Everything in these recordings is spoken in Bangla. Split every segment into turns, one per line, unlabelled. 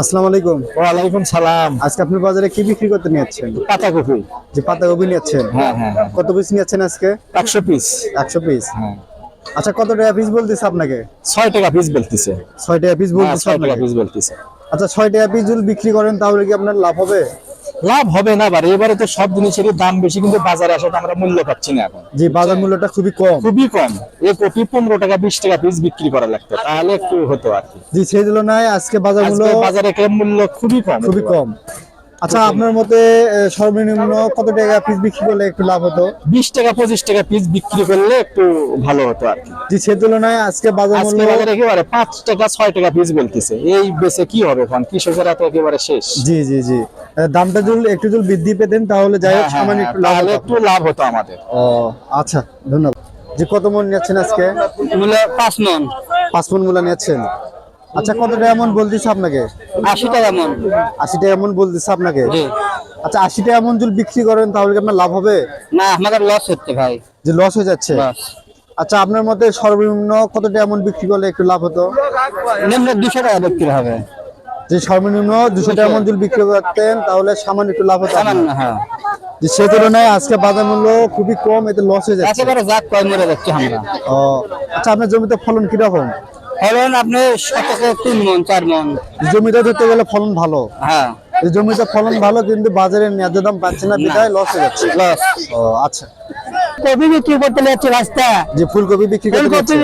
আসসালামু আলাইকুম।
ওয়ালাইকুম সালাম।
আজকে আপনি বাজারে কি বিক্রি করতে নিয়েছেন
পাতা কপি
যে পাতাকপি নিয়েছেন
হ্যাঁ হ্যাঁ হ্যাঁ।
কত পিস নিয়েছেন আজকে?
একশো পিস
একশো পিস
হ্যাঁ।
আচ্ছা কত টাকা পিস বলতেছে আপনাকে?
ছয় টাকা পিস বলতেছে।
টাকা পিস বলতেছে
ছয় টাকা পিস বলতেছে।
আচ্ছা টাকা পিস যদি বিক্রি করেন তাহলে কি আপনার লাভ হবে?
লাভ হবে না বারে এবারে তো সব জিনিসেরই দাম বেশি কিন্তু বাজারে আসলে আমরা মূল্য পাচ্ছি না এখন।
যে বাজার মূল্যটা খুবই কম।
খুবই কম। এই কপি পনেরো টাকা বিশ টাকা পিস বিক্রি করা লাগতো। তাহলে একটু হতো আর কি।
জি সেই তুলনায় আজকে বাজার মূল্য
বাজারে মূল্য খুবই কম
খুবই কম। আচ্ছা আপনার মতে সর্বনিম্ন কত টাকা পিস বিক্রি করলে একটু লাভ হতো?
বিশ টাকা পঁচিশ টাকা পিস বিক্রি করলে একটু ভালো হতো আর কি।
সে তুলনায় আজকে বাজার মূল্য
বাজারে একেবারে পাঁচ টাকা ছয় টাকা পিস বলতেছে। এই বেচে কি হবে এখন কৃষকেরা তো একেবারে শেষ।
জি জি জি। দামটা যদি একটু যদি বৃদ্ধি পেতেন তাহলে যাই হোক
হ্যাঁ, হ্যাঁ,
সামান্য
হ্যাঁ,
একটু লাভ
একটু লাভ হতো আমাদের।
ও আচ্ছা ধন্যবাদ। যে কত মন নিচ্ছেন আজকে?
পাঁচ মন।
পাঁচ মন মূলা নিচ্ছেন আচ্ছা কত টাকা মন বলতেছে আপনাকে?
আশি টাকা মন
আশি টাকা মন বলতেছে আপনাকে? আচ্ছা আশি টাকা মন যদি বিক্রি করেন তাহলে কি আপনার লাভ হবে?
না আমাদের লস হচ্ছে ভাই।
যে লস হয়ে যাচ্ছে? আচ্ছা আপনার মতে সর্বনিম্ন কত টাকা মন বিক্রি করলে একটু লাভ হতো?
নিম্ন দুশো টাকা বিক্রি হবে।
যে সর্বনিম্ন দুশো টাকা মন যদি বিক্রি করতেন তাহলে সামান্য একটু লাভ হতো
হ্যাঁ।
যে সে তুলনায় আজকে বাজার মূল্য খুবই কম এতে লস হয়ে যাচ্ছে।
একেবারে জাত কয় মরে যাচ্ছে আমরা।
ও আচ্ছা আপনার জমিতে ফলন কীরকম?
ফলন আপনি শতকে তিন মন চার মন।
জমিতে ধরতে গেলে ফলন ভালো।
হ্যাঁ।
এই ফলন ভালো কিন্তু বাজারে ন্যায্য দাম পাচ্ছে না বিদায় লস হয়ে যাচ্ছে।
লস
ও আচ্ছা।
কপি বিক্রি করতে যাচ্ছি রাস্তা।
যে ফুলকপি বিক্রি করতে যাচ্ছেন।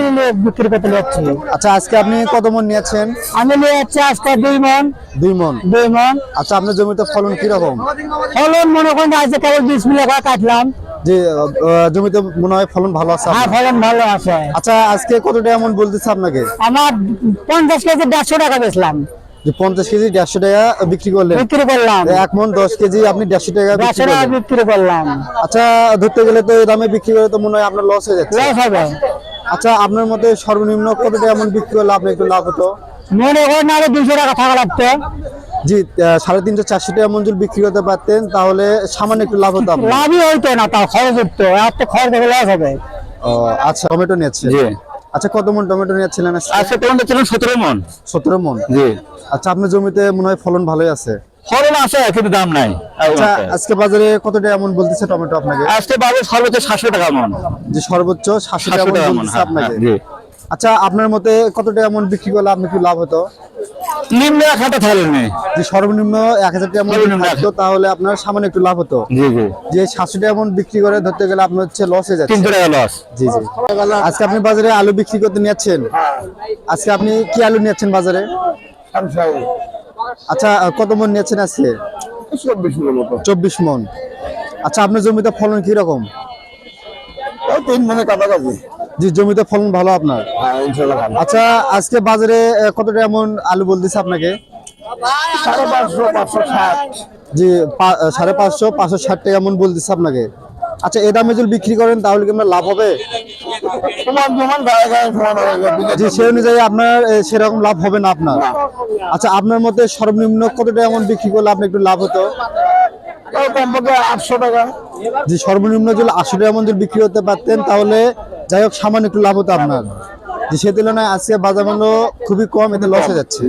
বিক্রি করতে যাচ্ছি।
আচ্ছা আজকে আপনি কত মন নিয়েছেন?
আমি নিয়ে যাচ্ছি আজকে দুই মন।
দুই মন।
দুই মন।
আচ্ছা আপনার জমিতে ফলন কীরকম?
ফলন মনে করেন আজকে কেবল বিশ মিলে কাটলাম।
যে জমিতে মনে হয় ফলন ভালো আছে
হ্যাঁ ফলন ভালো আছে।
আচ্ছা আজকে কত টাকা মন বলতেছে আপনাকে?
আমার পঞ্চাশ কেজি দেড়শো টাকা বেচলাম।
পঞ্চাশ কেজি দেড়শো টাকা বিক্রি করলেন।
বিক্রি করলাম।
এক মন দশ কেজি আপনি দেড়শো টাকা বিক্রি
করলাম।
আচ্ছা ধরতে গেলে তো এই দামে বিক্রি করে তো মনে হয় আপনার লস হয়ে যাচ্ছে।
লস হবে।
আচ্ছা আপনার মতে সর্বনিম্ন কত টাকা মন বিক্রি করলে আপনি একটু লাভ হতো?
মনে করেন আরও দুশো টাকা থাকা লাগতো।
জি সাড়ে তিনশো চারশো টাকা মঞ্জুর বিক্রি করতে পারতেন তাহলে সামান্য একটু লাভ হতো আপনার।
লাভই হইতো না তাও খরচ উঠতো এত খরচ হলে লস হবে।
ও, আচ্ছা টমেটো নিয়েছে আচ্ছা কত মন টমেটো নিয়েছিলেন
আজকে? টমেটো ছিল সতেরো মন।
সতেরো মন?
জি।
আচ্ছা আপনার জমিতে মনে হয় ফলন ভালোই আছে?
ফলন আছে কিন্তু দাম নাই।
আচ্ছা আজকে বাজারে কত টাকা মন বলতেছে টমেটো আপনাকে?
আজকে বাজার সর্বোচ্চ সাতশো টাকা মন।
যে সর্বোচ্চ সাতশো টাকা মন বলতেছে
হ্যাঁ,
আপনাকে?
হ্যাঁ, জি।
আচ্ছা আপনার মতে কত টাকা মন বিক্রি করলে আপনি কি লাভ হতো?
নিম্ন এক হাজার থাকলেন নেই।
যে সর্বনিম্ন এক হাজার টাকা মন থাকতো তাহলে আপনার সামান্য একটু লাভ হতো।
জি জি।
যে সাতশো টাকা মন বিক্রি করে ধরতে গেলে আপনার হচ্ছে লস হয়ে যাচ্ছে।
তিনশো টাকা লস
জি জি। আজকে আপনি বাজারে আলু বিক্রি করতে নিয়েছেন? আজকে আপনি কি আলু নিয়েছেন বাজারে? আচ্ছা কত মন নিয়েছেন আজকে? চব্বিশ মন। আচ্ছা আপনার জমিতে ফলন কি রকম
তিন মনে কাছাকাছি।
জি জমিতে ফলন ভালো আপনার?
হ্যাঁ
আচ্ছা আজকে বাজারে কতটা এমন আলু বলতেছে আপনাকে? জি সাড়ে পাঁচশো পাঁচশো ষাট টাকা মন বলতেছে আপনাকে। আচ্ছা এ দামে যদি বিক্রি করেন তাহলে কি আপনার লাভ হবে? জি সে অনুযায়ী আপনার সেরকম লাভ হবে না আপনার। আচ্ছা আপনার মতে সর্বনিম্ন কতটা এমন বিক্রি করলে আপনি একটু লাভ হতো?
কমপক্ষে আটশো টাকা।
যে সর্বনিম্ন যদি আশি টাকা মন যদি বিক্রি করতে পারতেন তাহলে যাই হোক, সামান্য একটু লাভ হতো আপনার। সে তুলনায় আজকে বাজার মূল্য খুবই কম, এতে লসে যাচ্ছে।